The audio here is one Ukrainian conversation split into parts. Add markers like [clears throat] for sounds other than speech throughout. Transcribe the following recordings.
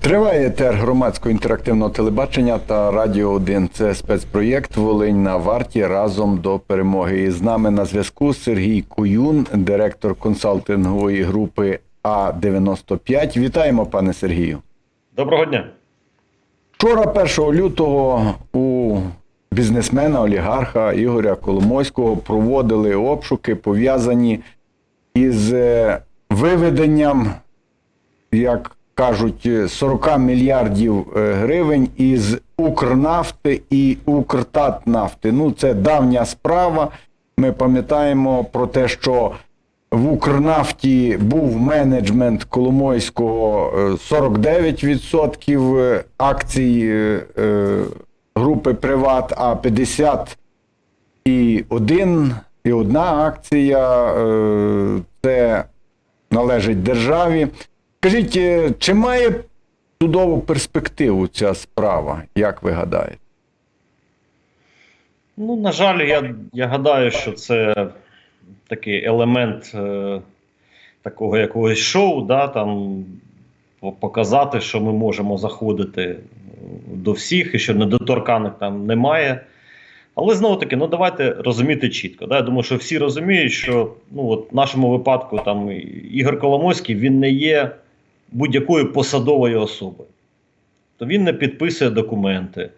Триває етер громадського інтерактивного телебачення та Радіо 1. Це спецпроєкт Волинь на варті разом до перемоги. І з нами на зв'язку Сергій Куюн, директор консалтингової групи А95. Вітаємо, пане Сергію. Доброго дня. Вчора, 1 лютого, у бізнесмена олігарха Ігоря Коломойського проводили обшуки, пов'язані із е, виведенням, як кажуть, 40 мільярдів е, гривень із Укрнафти і Укртатнафти. Ну, це давня справа. Ми пам'ятаємо про те, що в Укрнафті був менеджмент Коломойського е, 49% е, акцій е, е, групи Приват, а 50 і одна акція е, це належить державі. Скажіть, е, чи має судову перспективу ця справа, як ви гадаєте? Ну, на жаль, я, я гадаю, що це такий елемент е, такого якогось шоу, да, там показати, що ми можемо заходити до всіх і що недоторканих там немає. Але знову таки, ну давайте розуміти чітко. Да? Я думаю, що всі розуміють, що ну, от в нашому випадку там Ігор Коломойський він не є будь-якою посадовою особою. То він не підписує документи.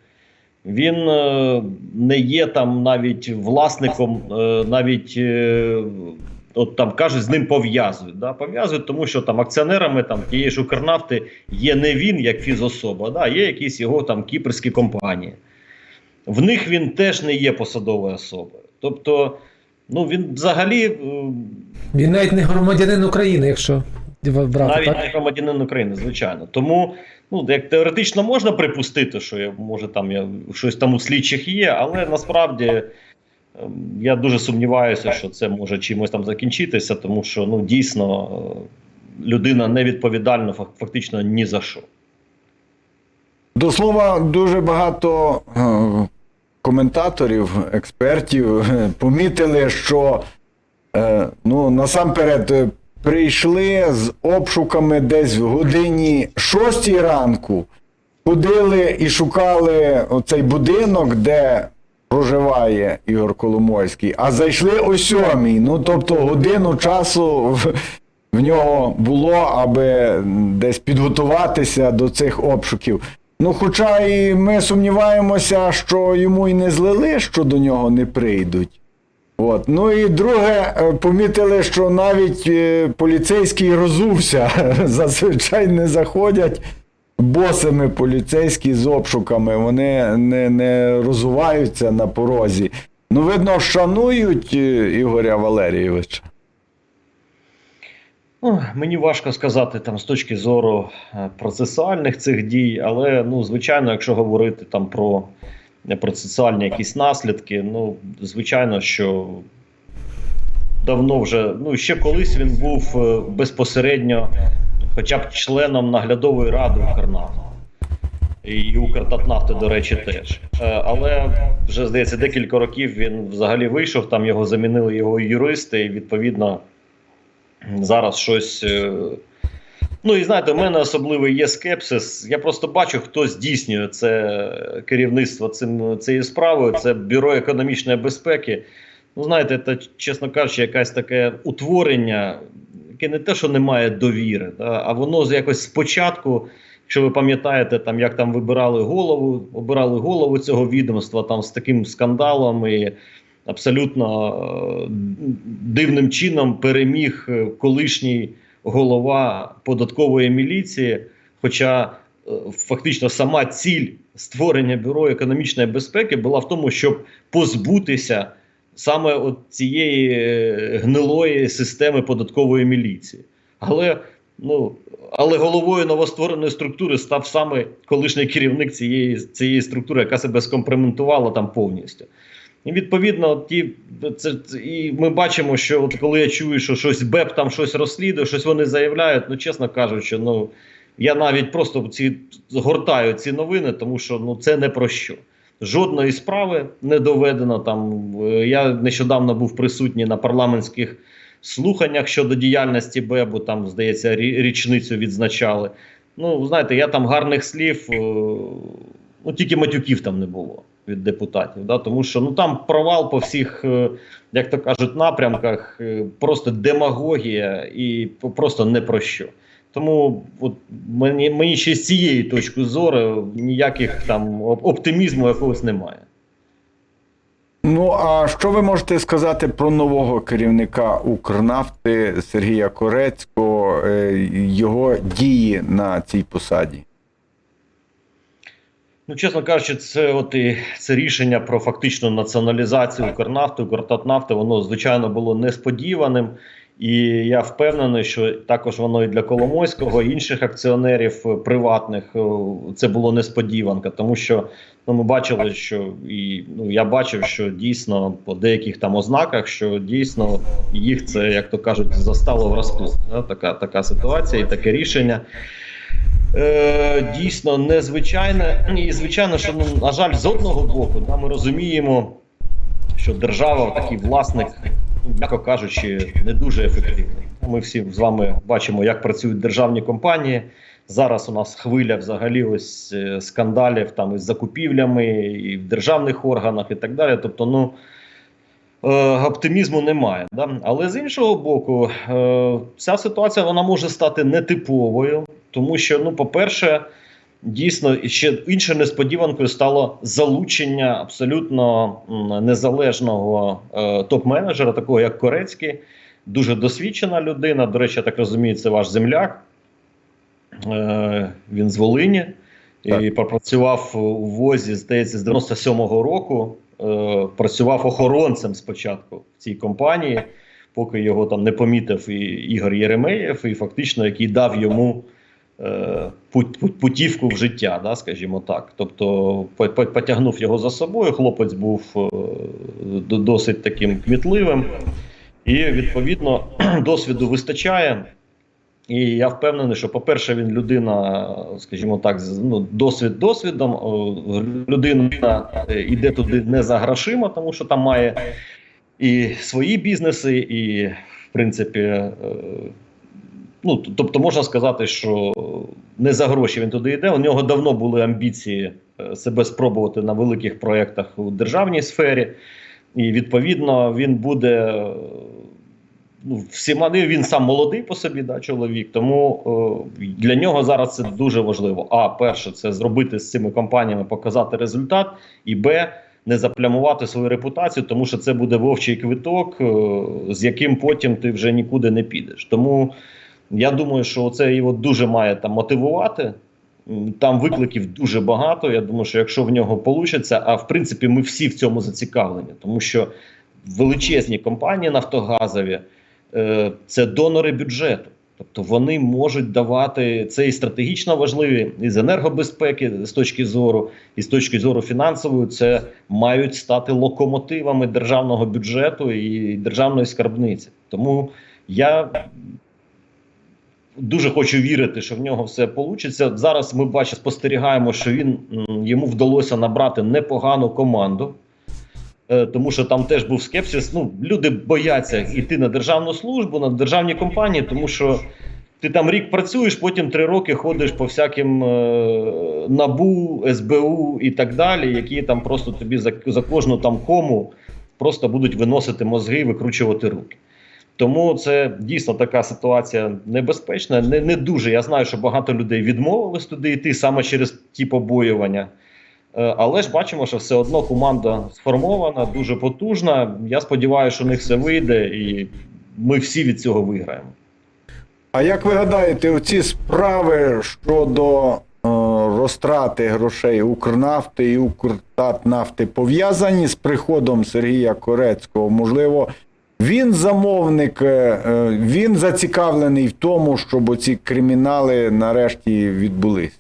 Він е, не є там навіть власником, е, навіть е, от там кажуть, з ним пов'язують. Да? Пов'язують, тому що там акціонерами там тієї ж Укрнафти є не він як фізособа, да? є якісь його там кіпрські компанії. В них він теж не є посадовою особою. Тобто, ну він взагалі е, Він навіть не громадянин України, якщо брати, навіть так? не громадянин України, звичайно. Тому, ну як теоретично можна припустити, що я може там я щось там у слідчих є, але насправді ем, я дуже сумніваюся, що це може чимось там закінчитися, тому що ну дійсно е, людина не відповідальна фактично ні за що. До слова, дуже багато е, коментаторів, експертів [laughs] помітили, що е, ну, насамперед е, прийшли з обшуками десь в годині 6 ранку, ходили і шукали оцей будинок, де проживає Ігор Коломойський, а зайшли о сьомій. Ну, тобто годину часу в нього було, аби десь підготуватися до цих обшуків. Ну, хоча і ми сумніваємося, що йому і не злили, що до нього не прийдуть. От. Ну і друге, е, помітили, що навіть е, поліцейський розувся. [laughs] Зазвичай не заходять босими поліцейські з обшуками. Вони не, не розуваються на порозі. Ну, видно, шанують е, Ігоря Валерійовича. Ну, мені важко сказати там з точки зору е, процесуальних цих дій, але ну, звичайно, якщо говорити там про е, процесуальні якісь наслідки, ну звичайно, що давно вже, ну ще колись він був е, безпосередньо, хоча б членом наглядової ради Укрнафти. І Укртатнафти, до речі, теж. Але вже здається, декілька років він взагалі вийшов, там його замінили його юристи, і відповідно зараз щось. е, Ну і знаєте, у мене особливий є скепсис. Я просто бачу, хто здійснює це керівництво цим цією справою. Це бюро економічної безпеки. Ну, знаєте, це, чесно кажучи, якесь таке утворення, яке не те, що не має довіри, да, а воно якось спочатку. Якщо ви пам'ятаєте, там як там вибирали голову, обирали голову цього відомства там з таким скандалом і абсолютно е, дивним чином переміг е, колишній голова податкової міліції. Хоча е, фактично сама ціль створення бюро економічної безпеки була в тому, щоб позбутися саме от цієї гнилої системи податкової міліції. Але ну але головою новоствореної структури став саме колишній керівник цієї, цієї структури, яка себе скомпроментувала там повністю. І відповідно, ті це, і ми бачимо, що от коли я чую, що щось БЕП там щось розслідує, щось вони заявляють. Ну, чесно кажучи, ну я навіть просто ці згортаю ці новини, тому що ну це не про що. Жодної справи не доведено. Там е, я нещодавно був присутній на парламентських слуханнях щодо діяльності БЕБу, там, здається, річницю відзначали. Ну, знаєте, я там гарних слів, е, ну тільки матюків там не було від депутатів. Да? Тому що ну там провал по всіх, е, як то кажуть, напрямках, е, просто демагогія і просто не про що. Тому от мені, мені ще з цієї точки зору ніяких там оптимізму якогось немає. Ну а що ви можете сказати про нового керівника Укрнафти Сергія Корецького, е, його дії на цій посаді? Ну, чесно кажучи, це от і це рішення про фактичну націоналізацію Укрнафти, Укртатнафти, воно звичайно було несподіваним. І я впевнений, що також воно і для Коломойського, і інших акціонерів приватних е, це було несподіванка, тому що ну, ми бачили, що і ну я бачив, що дійсно по деяких там ознаках, що дійсно їх це, як то кажуть, застало врасплох. Да? Така, така ситуація і таке рішення. Е, дійсно незвичайне. І звичайно, що ну, на жаль, з одного боку, да, ми розуміємо, що держава такий власник, ну, м'яко кажучи, не дуже ефективний. Ми всі з вами бачимо, як працюють державні компанії. Зараз у нас хвиля взагалі ось е, скандалів там із закупівлями і в державних органах, і так далі. Тобто, ну. Е, Оптимізму немає, да? але з іншого боку, е, ця ситуація вона може стати нетиповою, тому що, ну, по-перше, дійсно ще іншою несподіванкою стало залучення абсолютно незалежного е, топ-менеджера, такого як Корецький, дуже досвідчена людина. До речі, я так розумію, це ваш земляк. Е, він з Волині і пропрацював у ВОЗі, здається, з 97-го року. Е, працював охоронцем спочатку в цій компанії, поки його там не помітив і Ігор Єремеєв, і фактично який дав йому е, пут- пут- путівку в життя, да, скажімо так. Тобто по- по- потягнув його за собою. Хлопець був е, досить таким кмітливим, і відповідно [clears throat] досвіду вистачає. І я впевнений, що, по-перше, він людина, скажімо так, ну, досвід досвідом. Людина е, йде туди не за грошима, тому що там має і свої бізнеси, і, в принципі, е, ну, тобто можна сказати, що не за гроші він туди йде. У нього давно були амбіції е, себе спробувати на великих проєктах у державній сфері. І відповідно він буде е, ну, всіма він сам молодий по собі, да, чоловік. Тому е, для нього зараз це дуже важливо. А перше, це зробити з цими компаніями, показати результат, і Б. Не заплямувати свою репутацію, тому що це буде вовчий квиток, е, з яким потім ти вже нікуди не підеш. Тому я думаю, що це його дуже має там мотивувати. Там викликів дуже багато. Я думаю, що якщо в нього вийде, а в принципі, ми всі в цьому зацікавлені, тому що величезні компанії нафтогазові це донори бюджету. Тобто вони можуть давати це і стратегічно важливі, і з енергобезпеки з точки зору, і з точки зору фінансової, це мають стати локомотивами державного бюджету і державної скарбниці. Тому я дуже хочу вірити, що в нього все вийде. Зараз ми бачимо, спостерігаємо, що він йому вдалося набрати непогану команду. Е, Тому що там теж був скепсис. Ну, люди бояться йти на державну службу, на державні компанії, тому що ти там рік працюєш, потім три роки ходиш по всяким е, набу, СБУ і так далі, які там просто тобі за, за кожну там кому просто будуть виносити мозги і викручувати руки. Тому це дійсно така ситуація небезпечна. Не, не дуже. Я знаю, що багато людей відмовились туди йти саме через ті побоювання. Е, Але ж бачимо, що все одно команда сформована, дуже потужна. Я сподіваюся, що у них все вийде, і ми всі від цього виграємо. А як ви гадаєте, оці справи щодо е, розтрати грошей Укрнафти і Укртатнафти пов'язані з приходом Сергія Корецького? Можливо, він замовник, е, е, він зацікавлений в тому, щоб оці кримінали нарешті відбулись.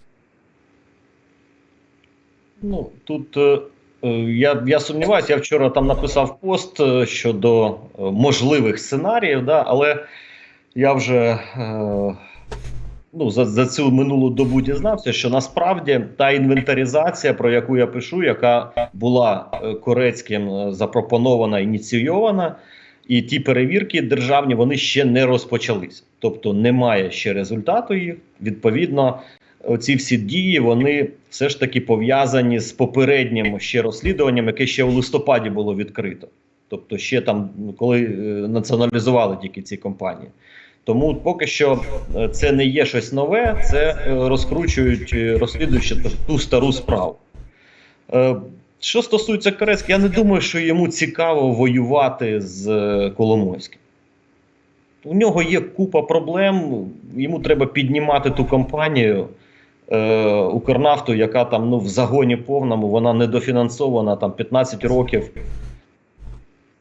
Ну тут е, е, я, я сумніваюся, я вчора там написав пост е, щодо можливих сценаріїв, да, але я вже ну, за, за цю минулу добу дізнався, що насправді та інвентаризація, про яку я пишу, яка була Корецьким запропонована, ініційована, І ті перевірки державні вони ще не розпочалися. Тобто немає ще результату їх. Відповідно, ці всі дії вони все ж таки пов'язані з попереднім ще розслідуванням, яке ще у листопаді було відкрито. Тобто, ще там, коли е, націоналізували тільки ці компанії. Тому поки що е, це не є щось нове, це е, розкручують, розслідуючи ту- стару справу. Що стосується Керецька, я не думаю, що йому цікаво воювати з Коломойським. У нього є купа проблем, йому треба піднімати ту компанію е, Укрнафту, яка там ну, в загоні повному, вона недофінансована, там 15 років.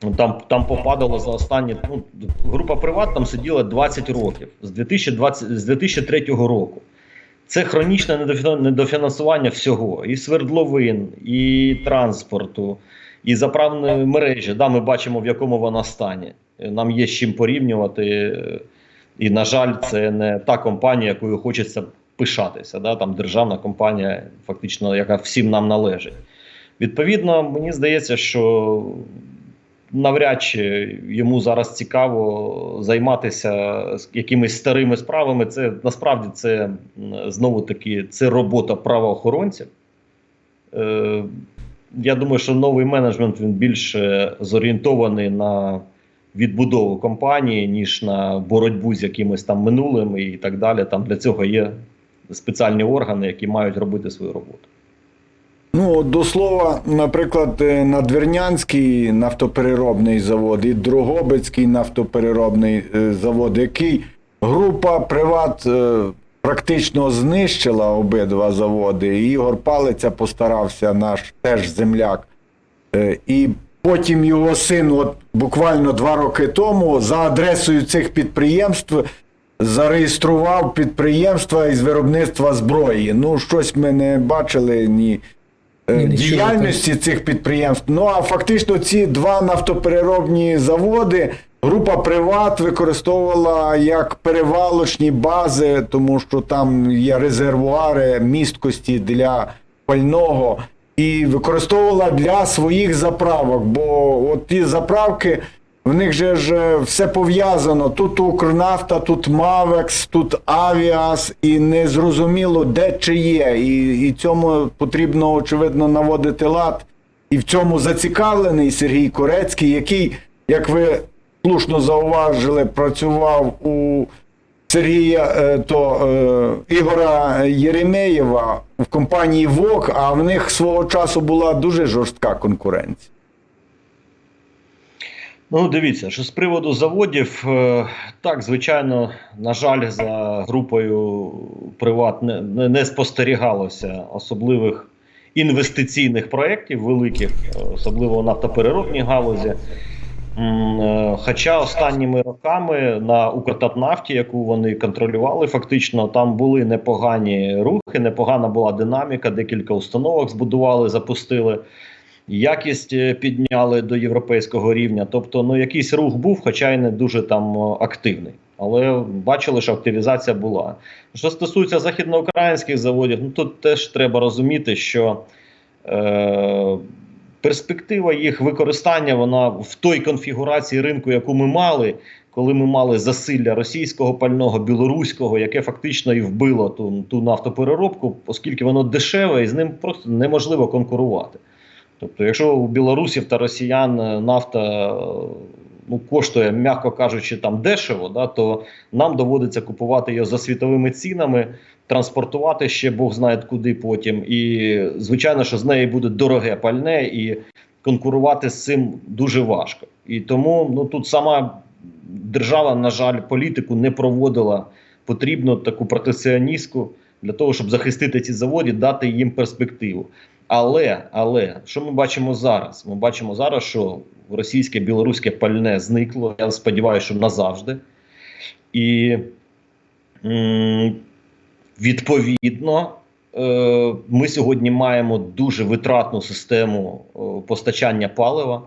Ну, Там, там попадало за останні. Ну, група Приват там сиділа 20 років з, 2020, з 2003 року. Це хронічне недофінансування всього: і свердловин, і транспорту, і заправної мережі. Да, ми бачимо, в якому вона стані. Нам є з чим порівнювати. І, на жаль, це не та компанія, якою хочеться пишатися. Да? Там державна компанія, фактично, яка всім нам належить. Відповідно, мені здається, що навряд чи йому зараз цікаво займатися якимись старими справами. Це насправді це знову таки це робота правоохоронців. Е, я думаю, що новий менеджмент він більше зорієнтований на відбудову компанії, ніж на боротьбу з якимось там минулим і так далі. Там для цього є спеціальні органи, які мають робити свою роботу. Ну, до слова, наприклад, е, Надвірнянський нафтопереробний завод і Дрогобицький нафтопереробний е, завод, який група Приват е, практично знищила обидва заводи. Ігор Палиця постарався, наш теж земляк. І потім його син, от буквально два роки тому, за адресою цих підприємств зареєстрував підприємства із виробництва зброї. Ну, щось ми не бачили ні. е, Діяльності цих підприємств. Ну а фактично ці два нафтопереробні заводи група Приват використовувала як перевалочні бази, тому що там є резервуари місткості для пального, і використовувала для своїх заправок. Бо от ті заправки. В них же ж е, все пов'язано. Тут Укрнафта, тут Мавекс, тут Авіас, і не зрозуміло, де чи є. І, і цьому потрібно, очевидно, наводити лад. І в цьому зацікавлений Сергій Корецький, який, як ви слушно зауважили, працював у Сергія е, то е, Ігора Єремеєва в компанії ВОК, а в них свого часу була дуже жорстка конкуренція. Ну, дивіться, що з приводу заводів, е, так, звичайно, на жаль, за групою Приват не, не, спостерігалося особливих інвестиційних проєктів великих, особливо в нафтопереробній галузі. Е, Хоча останніми роками на Укртатнафті, яку вони контролювали, фактично там були непогані рухи, непогана була динаміка, декілька установок збудували, запустили якість е, підняли до європейського рівня. Тобто, ну якийсь рух був, хоча й не дуже там активний. Але бачили, що активізація була. Що стосується західноукраїнських заводів, ну тут теж треба розуміти, що е, перспектива їх використання вона в той конфігурації ринку, яку ми мали, коли ми мали засилля російського пального, білоруського, яке фактично і вбило ту, ту нафтопереробку, оскільки воно дешеве і з ним просто неможливо конкурувати. Тобто, якщо у білорусів та росіян е, нафта е, ну, коштує, м'яко кажучи, там дешево, да, то нам доводиться купувати її за світовими цінами, транспортувати ще Бог знає куди потім. І звичайно, що з неї буде дороге пальне, і конкурувати з цим дуже важко. І тому ну, тут сама держава, на жаль, політику не проводила потрібну таку протекціоністку для того, щоб захистити ці заводи, дати їм перспективу. Але, але що ми бачимо зараз? Ми бачимо зараз, що російське білоруське пальне зникло. Я сподіваюся, що назавжди. І відповідно, е, ми сьогодні маємо дуже витратну систему е, постачання палива.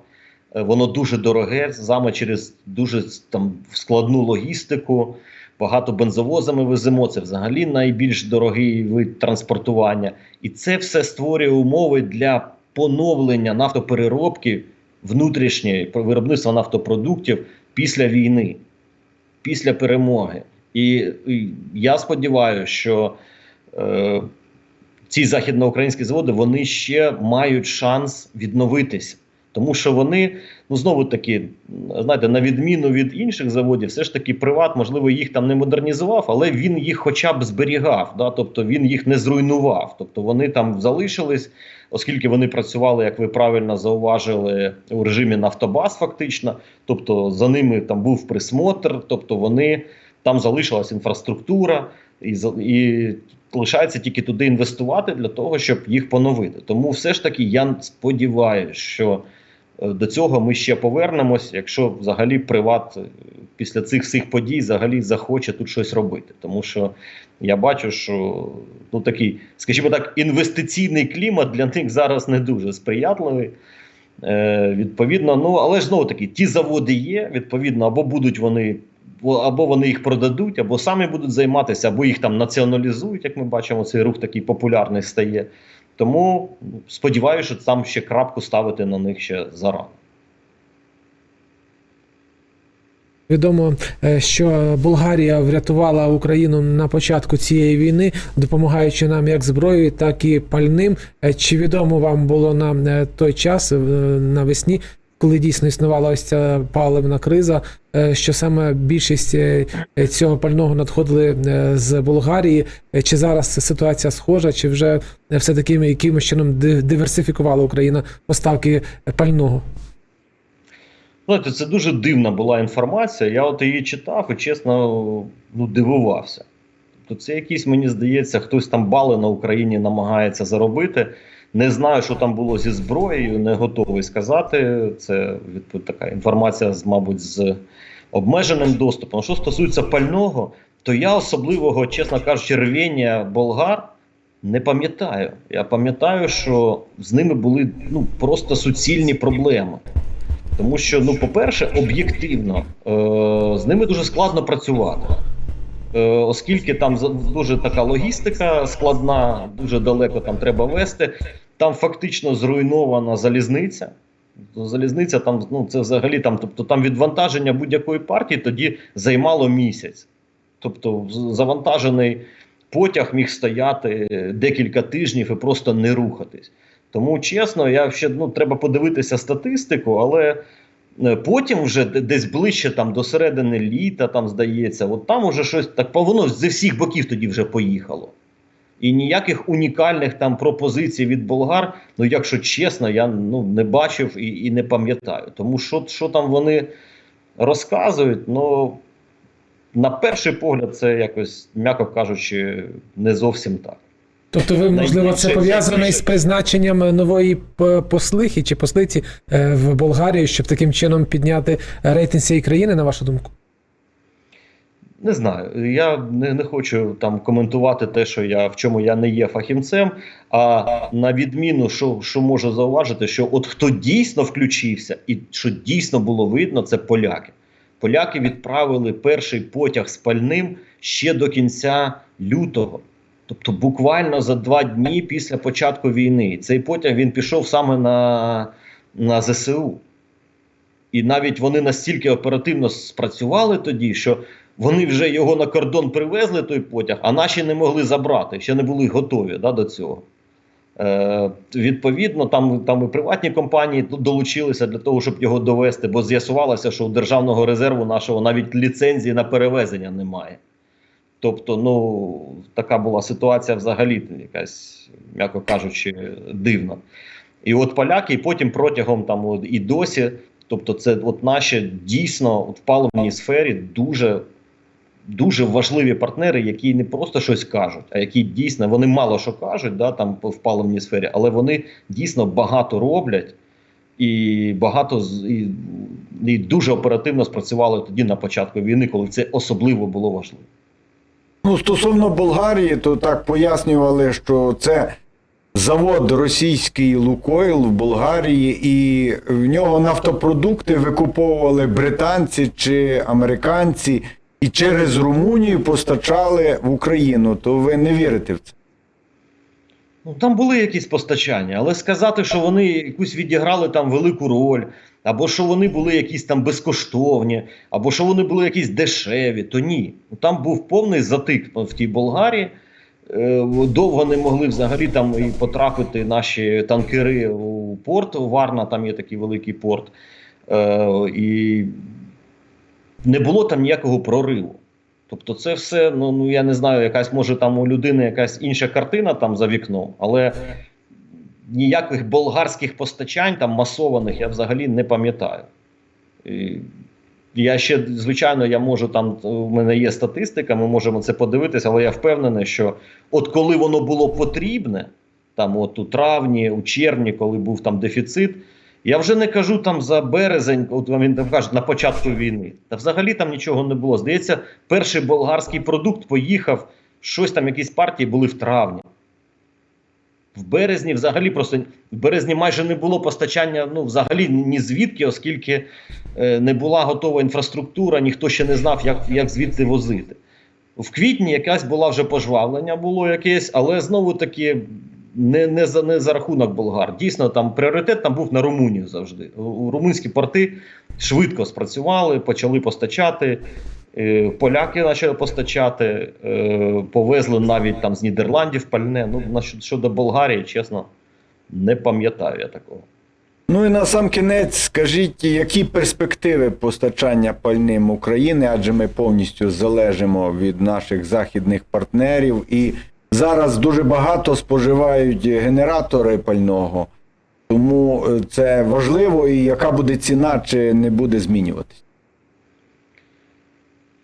Е, Воно дуже дороге, саме через дуже там складну логістику. Багато бензовозами веземо. Це взагалі найбільш дорогий вид транспортування. І це все створює умови для поновлення нафтопереробки внутрішнє виробництво нафтопродуктів після війни, після перемоги. І, і я сподіваюся, що е, ці західноукраїнські заводи вони ще мають шанс відновитися. Тому що вони, ну знову таки, знаєте, на відміну від інших заводів, все ж таки приват, можливо, їх там не модернізував, але він їх хоча б зберігав. Да? Тобто він їх не зруйнував. Тобто вони там залишились, оскільки вони працювали, як ви правильно зауважили, у режимі Нафтобаз, фактично. Тобто за ними там був присмотр, тобто вони там залишилась інфраструктура, і, і лишається тільки туди інвестувати для того, щоб їх поновити. Тому все ж таки я сподіваюся, що до цього ми ще повернемось, якщо взагалі приват е, після цих всіх подій взагалі захоче тут щось робити. Тому що я бачу, що ну такий, скажімо так, інвестиційний клімат для них зараз не дуже сприятливий. Е, відповідно, ну але ж знову таки, ті заводи є. Відповідно, або будуть вони, або вони їх продадуть, або самі будуть займатися, або їх там націоналізують. Як ми бачимо, цей рух такий популярний стає. Тому сподіваюся, що там ще крапку ставити на них ще зарано. Відомо, е, що Болгарія врятувала Україну на початку цієї війни, допомагаючи нам як зброєю, так і пальним. Е, Чи відомо вам було на е, той час навесні, коли дійсно існувала ось ця паливна криза, е, що саме більшість е, е, цього пального надходили з Болгарії? Чи зараз ситуація схожа, чи вже все таки якимось чином диверсифікувала Україна поставки пального? Знаєте, це дуже дивна була інформація. Я от її читав і чесно ну, дивувався. Тобто, це якийсь, мені здається, хтось там бали на Україні намагається заробити. Не знаю, що там було зі зброєю, не готовий сказати. Це відповідь така інформація, з, мабуть, з обмеженим доступом. Що стосується пального, то я особливого, чесно кажучи, рвіння болгар не пам'ятаю. Я пам'ятаю, що з ними були ну, просто суцільні проблеми. Тому що, ну, по-перше, об'єктивно е- з ними дуже складно працювати. Е, оскільки там дуже така логістика складна, дуже далеко там треба вести. Там фактично зруйнована залізниця. Залізниця там, ну це взагалі там, тобто там відвантаження будь-якої партії тоді займало місяць. Тобто, завантажений потяг міг стояти декілька тижнів і просто не рухатись. Тому чесно, я ще ну, треба подивитися статистику, але е, потім, вже десь ближче там до середини літа, там здається, от там уже щось так воно зі всіх боків тоді вже поїхало. І ніяких унікальних там пропозицій від болгар, ну якщо чесно, я ну, не бачив і, і не пам'ятаю. Тому що, що там вони розказують, ну на перший погляд, це якось, м'яко кажучи, не зовсім так. Тобто, ви можливо, це найбільше- із призначенням нової послихи чи послиці е, в Болгарію, щоб таким чином підняти рейтинг цієї країни, на вашу думку? Не знаю. Я не, не хочу там коментувати те, що я в чому я не є фахівцем. А на відміну, що, що можу зауважити, що от хто дійсно включився, і що дійсно було видно, це поляки. Поляки відправили перший потяг з пальним ще до кінця лютого. Тобто буквально за два дні після початку війни. Цей потяг він пішов саме на, на ЗСУ. І навіть вони настільки оперативно спрацювали тоді, що вони вже його на кордон привезли, той потяг, а наші не могли забрати, ще не були готові да, до цього. Е, відповідно, там, там і приватні компанії долучилися для того, щоб його довести, бо з'ясувалося, що у державного резерву нашого навіть ліцензії на перевезення немає. Тобто, ну, така була ситуація взагалі якась, м'яко кажучи, дивна. І от поляки, і потім протягом там і досі, тобто, це от наші дійсно от в паливній сфері дуже, дуже важливі партнери, які не просто щось кажуть, а які дійсно вони мало що кажуть, да, там в паливній сфері, але вони дійсно багато роблять і багато і, і дуже оперативно спрацювали тоді на початку війни, коли це особливо було важливо. Ну, стосовно Болгарії, то так пояснювали, що це завод російський Лукойл в Болгарії, і в нього нафтопродукти викуповували британці чи американці, і через Румунію постачали в Україну. То ви не вірите в це? Ну, там були якісь постачання, але сказати, що вони якусь відіграли там велику роль, або що вони були якісь там безкоштовні, або що вони були якісь дешеві, то ні. Ну, Там був повний затик в тій Болгарії. Е, Довго не могли взагалі там і потрапити наші танкери у порт. Варна там є такий великий порт. Е, І не було там ніякого прориву. Тобто, це все, ну, ну я не знаю, якась може там у людини якась інша картина там за вікном, але ніяких болгарських постачань там масованих я взагалі не пам'ятаю. Я ще, звичайно, я можу там, у мене є статистика, ми можемо це подивитися, але я впевнений, що от коли воно було потрібне, там от у травні, у червні, коли був там дефіцит, я вже не кажу там за березень, от він там каже, на початку війни. Та взагалі там нічого не було. Здається, перший болгарський продукт поїхав, щось там, якісь партії були в травні. В березні взагалі просто в березні майже не було постачання ну, взагалі ні звідки, оскільки е, не була готова інфраструктура, ніхто ще не знав, як, як звідти возити. В квітні якась була вже пожвавлення, було якесь, але знову таки не, не, за, не за рахунок болгар. Дійсно, там пріоритет там був на Румунію завжди. Румунські порти швидко спрацювали, почали постачати. Е, Поляки почали постачати, е, повезли навіть там з Нідерландів пальне. Ну, щодо Болгарії, чесно, не пам'ятаю я такого. Ну і на сам кінець скажіть, які перспективи постачання пальним України, адже ми повністю залежимо від наших західних партнерів, і зараз дуже багато споживають генератори пального, тому е, це важливо, і яка буде ціна, чи не буде змінюватись.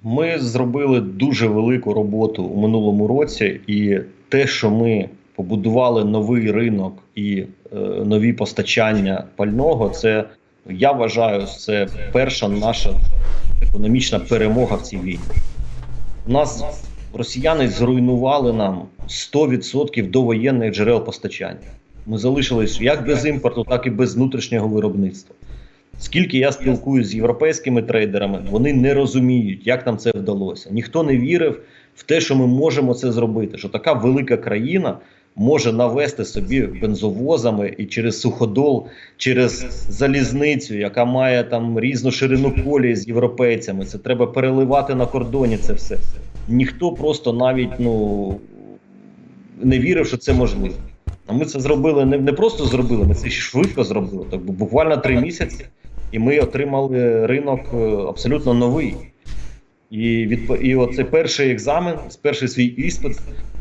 Ми зробили дуже велику роботу у минулому році, і те, що ми побудували новий ринок і е, нові постачання пального, це я вважаю, це перша наша економічна перемога в цій війні. У нас росіяни зруйнували нам 100% довоєнних джерел постачання. Ми залишились як без імпорту, так і без внутрішнього виробництва. Скільки я спілкуюся з європейськими трейдерами, вони не розуміють, як нам це вдалося. Ніхто не вірив в те, що ми можемо це зробити. Що така велика країна може навести собі бензовозами і через суходол, через залізницю, яка має там різну ширину колії з європейцями. Це треба переливати на кордоні. Це все. Ніхто просто навіть ну не вірив, що це можливо. А ми це зробили не, не просто зробили, ми це швидко зробили. Так буквально три місяці, і ми отримали ринок е, абсолютно новий. І відп... і оцей перший екзамен, перший свій іспит,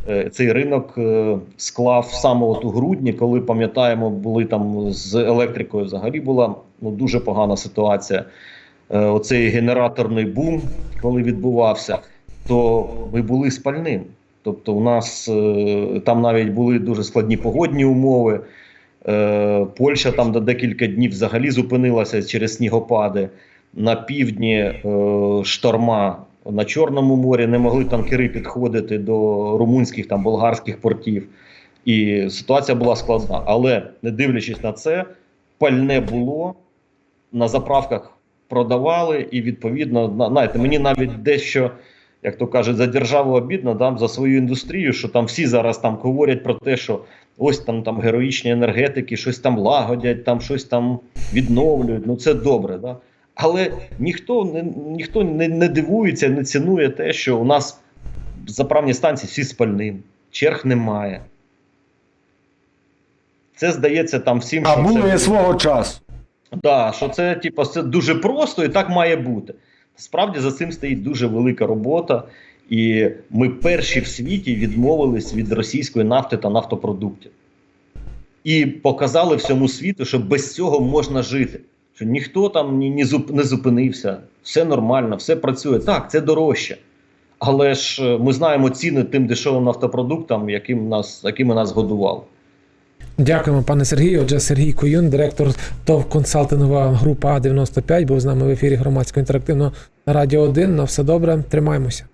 е, цей ринок е, склав саме от у грудні, коли пам'ятаємо, були там з електрикою взагалі була ну, дуже погана ситуація. Оцей генераторний бум, коли відбувався, то ми були спальним. Тобто, у нас е, там навіть були дуже складні погодні умови. Е, Польща там до декілька днів взагалі зупинилася через снігопади. На півдні е, шторма на Чорному морі не могли танкери підходити до румунських там болгарських портів. І ситуація була складна. Але не дивлячись на це, пальне було на заправках продавали, і відповідно, на- знаєте, мені навіть дещо, як то кажуть, за державу обідно да, за свою індустрію, що там всі зараз там говорять про те, що ось там, там героїчні енергетики, щось там лагодять, там щось там відновлюють. Ну це добре, да? Але ніхто не ніхто не, не дивується, не цінує те, що у нас заправні станції всі спальним, черг немає. Це здається там всім, А що було це... свого часу. Да, що це типу, це дуже просто і так має бути. Справді за цим стоїть дуже велика робота, і ми перші в світі відмовились від російської нафти та нафтопродуктів. І показали всьому світу, що без цього можна жити. Що ніхто там ні, ні зуп, не зупинився, все нормально, все працює. Так, це дорожче. Але ж е, ми знаємо ціни тим дешевим нафтопродуктам, яким нас, якими нас годували. Дякуємо, пане Сергію. Отже, Сергій Куюн, директор ТОВ консалтингова група А95, був з нами в ефірі громадського інтерактивного Радіо 1. На все добре, тримаємося.